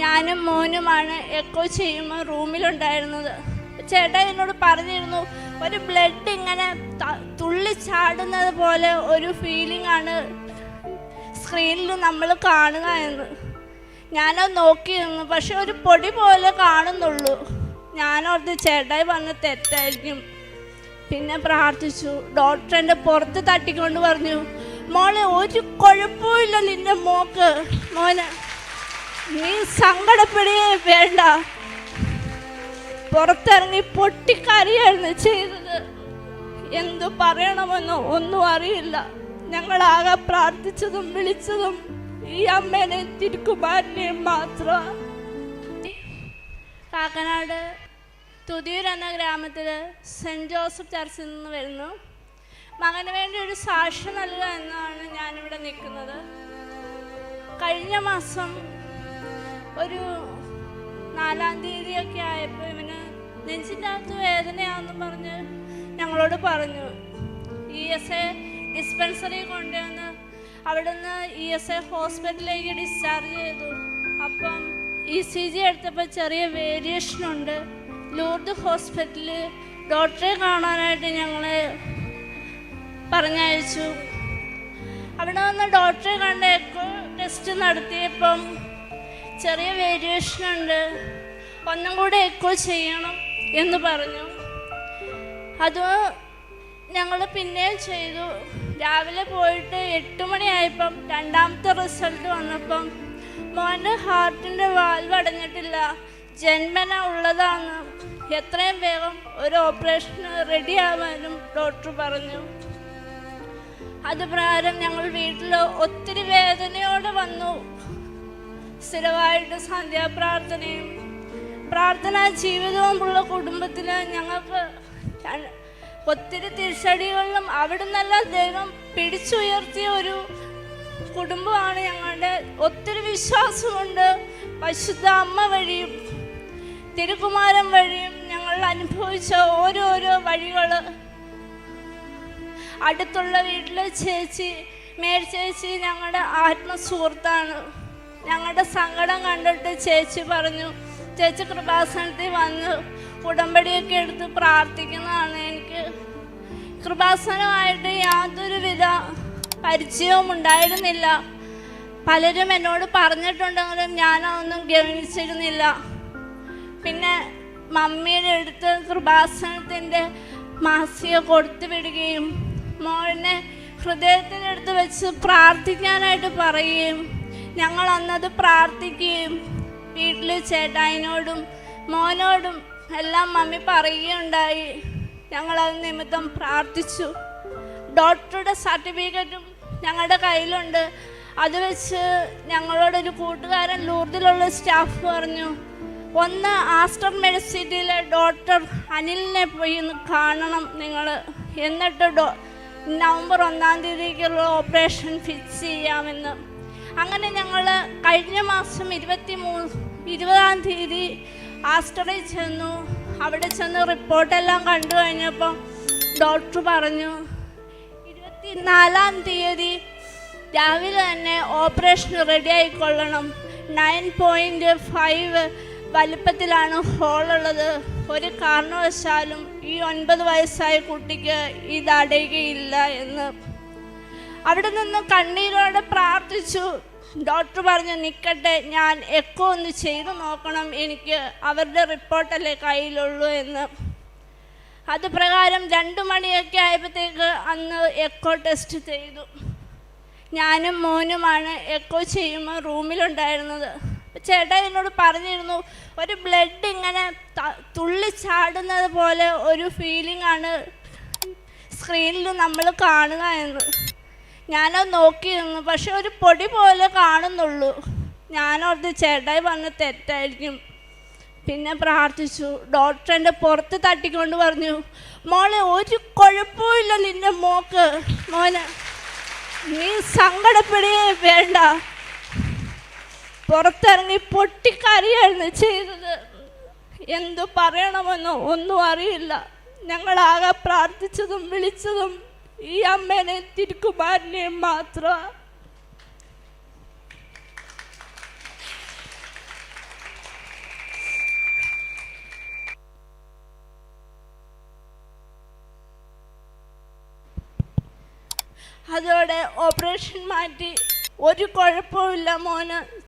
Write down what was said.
ഞാനും മോനുമാണ് എക്കോ ചെയ്യുമ്പോൾ റൂമിലുണ്ടായിരുന്നത്. ചേട്ടൻ എന്നോട് പറഞ്ഞിരുന്നു ഒരു ബ്ലഡ് ഇങ്ങനെ തുള്ളി ചാടുന്നത് പോലെ ഒരു ഫീലിംഗ് ആണ് സ്ക്രീനിൽ നമ്മൾ കാണുക എന്ന്. ഞാനത് നോക്കിയിരുന്നു പക്ഷെ ഒരു പൊടി പോലെ കാണുന്നുള്ളൂ. ഞാനോർത്ത് ചേട്ടായി പറഞ്ഞ തെറ്റായിരിക്കും. പിന്നെ പ്രാർത്ഥിച്ചു ഡോക്ടർ എന്റെ പുറത്ത് തട്ടിക്കൊണ്ട് പറഞ്ഞു മോളെ ഒരു കുഴപ്പമില്ല നിന്റെ മോക്ക് മോനെ. നീ സങ്കടപ്പെടുകയേ വേണ്ട. പുറത്തിറങ്ങി പൊട്ടിക്കരയായിരുന്നു ചെയ്തത്. എന്തു പറയണമെന്നോ ഒന്നും അറിയില്ല. ഞങ്ങളാകെ പ്രാർത്ഥിച്ചതും വിളിച്ചതും ഈ അമ്മേനെ തിരുക്കുമാരനെയും മാത്രം. കാക്കനാട് തുതിയൂർ എന്ന ഗ്രാമത്തിൽ സെന്റ് ജോസഫ് ചർച്ചിൽ നിന്ന് വരുന്നു. മകന് വേണ്ടി ഒരു സാക്ഷി നൽകുക എന്നാണ് ഞാനിവിടെ നിൽക്കുന്നത്. കഴിഞ്ഞ മാസം ഒരു നാലാം തീയതിയൊക്കെ ആയപ്പോൾ ഇവന് നെഞ്ചിന്റെ അകത്ത് വേദനയാണെന്ന് പറഞ്ഞ് ഞങ്ങളോട് പറഞ്ഞു ഇ എസ് എ ഡിസ്പെൻസറി കൊണ്ടുവന്ന് അവിടുന്ന് ഇ എസ് എ ഹോസ്പിറ്റലിലേക്ക് ഡിസ്ചാർജ് ചെയ്തു. അപ്പം ഇ സി ജി എടുത്തപ്പോൾ ചെറിയ വേരിയേഷൻ ഉണ്ട്. ലൂർദ് ഹോസ്പിറ്റലിൽ ഡോക്ടറെ കാണാനായിട്ട് ഞങ്ങളെ പറഞ്ഞയച്ചു. അവിടെ നിന്ന് ഡോക്ടറെ കണ്ട് എക്കോ ടെസ്റ്റ് നടത്തിയപ്പം ചെറിയ വേരിയേഷൻ ഉണ്ട്. ഒന്നും കൂടെ എക്കോ ചെയ്യണം എന്ന് പറഞ്ഞു. അത് ഞങ്ങൾ പിന്നെയും ചെയ്തു. രാവിലെ പോയിട്ട് എട്ട് മണിയായപ്പം രണ്ടാമത്തെ റിസൾട്ട് വന്നപ്പം മോന്റെ ഹാർട്ടിന്റെ വാൽവ് അടഞ്ഞിട്ടില്ല. ജന്മന ഉള്ളതാണ്. എത്രയും വേഗം ഒരു ഓപ്പറേഷന് റെഡിയാവാനും ഡോക്ടർ പറഞ്ഞു. അത് പ്രകാരം ഞങ്ങൾ വീട്ടിൽ ഒത്തിരി വേദനയോടെ വന്നു. സ്ഥിരമായിട്ട് സന്ധ്യാപ്രാർത്ഥനയും പ്രാർത്ഥനാ ജീവിതവുമുള്ള കുടുംബത്തിൽ ഞങ്ങൾക്ക് ഒത്തിരി തിരിച്ചടികളിലും അവിടെ നിന്നെല്ലാം ദൈവം പിടിച്ചുയർത്തിയ ഒരു കുടുംബമാണ് ഞങ്ങളുടെ. ഒത്തിരി വിശ്വാസമുണ്ട്. പരിശുദ്ധ അമ്മ വഴിയും തിരുകുമാരൻ വഴിയും ഞങ്ങൾ അനുഭവിച്ച ഓരോരോ വഴികൾ അടുത്തുള്ള വീട്ടിലെ ചേച്ചി മേൽ ചേച്ചി ഞങ്ങളുടെ ആത്മസുഹൃത്താണ്. ഞങ്ങളുടെ സങ്കടം കണ്ടിട്ട് ചേച്ചി പറഞ്ഞു ചേച്ചി കൃപാസനത്തിൽ വന്ന് ഉടമ്പടിയൊക്കെ എടുത്ത് പ്രാർത്ഥിക്കുന്നതാണ്. എനിക്ക് കൃപാസനമായിട്ട് യാതൊരുവിധ പരിചയവും ഉണ്ടായിരുന്നില്ല. പലരും എന്നോട് പറഞ്ഞിട്ടുണ്ടെങ്കിലും ഞാനതൊന്നും ഗവനിച്ചിരുന്നില്ല പിന്നെ മമ്മിയുടെ അടുത്ത് കൃപാസനത്തിന്റെ മാസിക കൊടുത്തു വിടുകയും മോളിനെ ഹൃദയത്തിനടുത്ത് വെച്ച് പ്രാർത്ഥിക്കാനായിട്ട് പറയുകയും ഞങ്ങൾ അന്നത് പ്രാർത്ഥിക്കുകയും വീട്ടിൽ ചേട്ടായിനോടും മോനോടും എല്ലാം മമ്മി പറയുകയുണ്ടായി. ഞങ്ങളത് നിമിത്തം പ്രാർത്ഥിച്ചു. ഡോക്ടറുടെ സർട്ടിഫിക്കറ്റും ഞങ്ങളുടെ കയ്യിലുണ്ട്. അത് വെച്ച് ഞങ്ങളോടൊരു കൂട്ടുകാരൻ ലൂർദിലുള്ള സ്റ്റാഫ് പറഞ്ഞു ഒന്ന് ആസ്റ്റർ മെഡിസിറ്റിയിലെ ഡോക്ടർ അനിലിനെ പോയി കാണണം നിങ്ങൾ എന്നിട്ട് ഡോ നവംബർ ഒന്നാം തീയതിക്കുള്ള ഓപ്പറേഷൻ ഫിക്സ് ചെയ്യാമെന്ന്. അങ്ങനെ ഞങ്ങൾ കഴിഞ്ഞ മാസം ഇരുപത്തി മൂന്ന് ഇരുപതാം തീയതി ആസ്റ്ററിൽ ചെന്നു. അവിടെ ചെന്ന് റിപ്പോർട്ടെല്ലാം കണ്ടു കഴിഞ്ഞപ്പോൾ ഡോക്ടർ പറഞ്ഞു ഇരുപത്തിനാലാം തീയതി രാവിലെ തന്നെ ഓപ്പറേഷൻ റെഡി ആയിക്കൊള്ളണം. നയൻ പോയിന്റ് ഫൈവ് വലിപ്പത്തിലാണ് ഹോളുള്ളത് ഒരു കാരണവശാലും ഈ ഒൻപത് വയസ്സായ കുട്ടിക്ക് ഇത് എന്ന് അവിടെ നിന്ന് കണ്ണീരോടെ പ്രാർത്ഥിച്ചു. ഡോക്ടർ പറഞ്ഞു നിൽക്കട്ടെ ഞാൻ എക്കോ ഒന്ന് ചെയ്തു നോക്കണം. എനിക്ക് അവരുടെ റിപ്പോർട്ടല്ലേ കയ്യിലുള്ളൂ എന്ന്. അത് പ്രകാരം രണ്ടു മണിയൊക്കെ ആയപ്പോഴത്തേക്ക് അന്ന് എക്കോ ടെസ്റ്റ് ചെയ്തു. ഞാനും മോനുമാണ് എക്കോ ചെയ്യുമ്പോൾ റൂമിലുണ്ടായിരുന്നത്. ചേട്ട എന്നോട് പറഞ്ഞിരുന്നു ഒരു ബ്ലഡ് ഇങ്ങനെ തുള്ളി ചാടുന്നത് പോലെ ഒരു ഫീലിംഗ് ആണ് സ്ക്രീനിൽ നമ്മൾ കാണുക എന്ന്. ഞാനത് നോക്കിയിരുന്നു. പക്ഷെ ഒരു പൊടി പോലെ കാണുന്നുള്ളൂ. ഞാനോർത്ത് ചേട്ടായി പറഞ്ഞ തെറ്റായിരിക്കും. പിന്നെ പ്രാർത്ഥിച്ചു. ഡോക്ടർ എന്റെ പുറത്ത് തട്ടിക്കൊണ്ട് പറഞ്ഞു മോളെ ഒരു കുഴപ്പമില്ല നിന്റെ മോക്ക്. മോനെ നീ സങ്കടപ്പെടുകയേ വേണ്ട. പുറത്തിറങ്ങി പൊട്ടിക്കറിയായിരുന്നു ചെയ്തത്. എന്തു പറയണമെന്നോ ഒന്നും അറിയില്ല. ഞങ്ങളാകെ പ്രാർത്ഥിച്ചതും വിളിച്ചതും ഈ അമ്മേനെ തിരുക്കുമാരനെ മാത്രം. അതോടെ ഓപ്പറേഷൻ മാറ്റി. ഒരു കുഴപ്പമില്ല മോന്.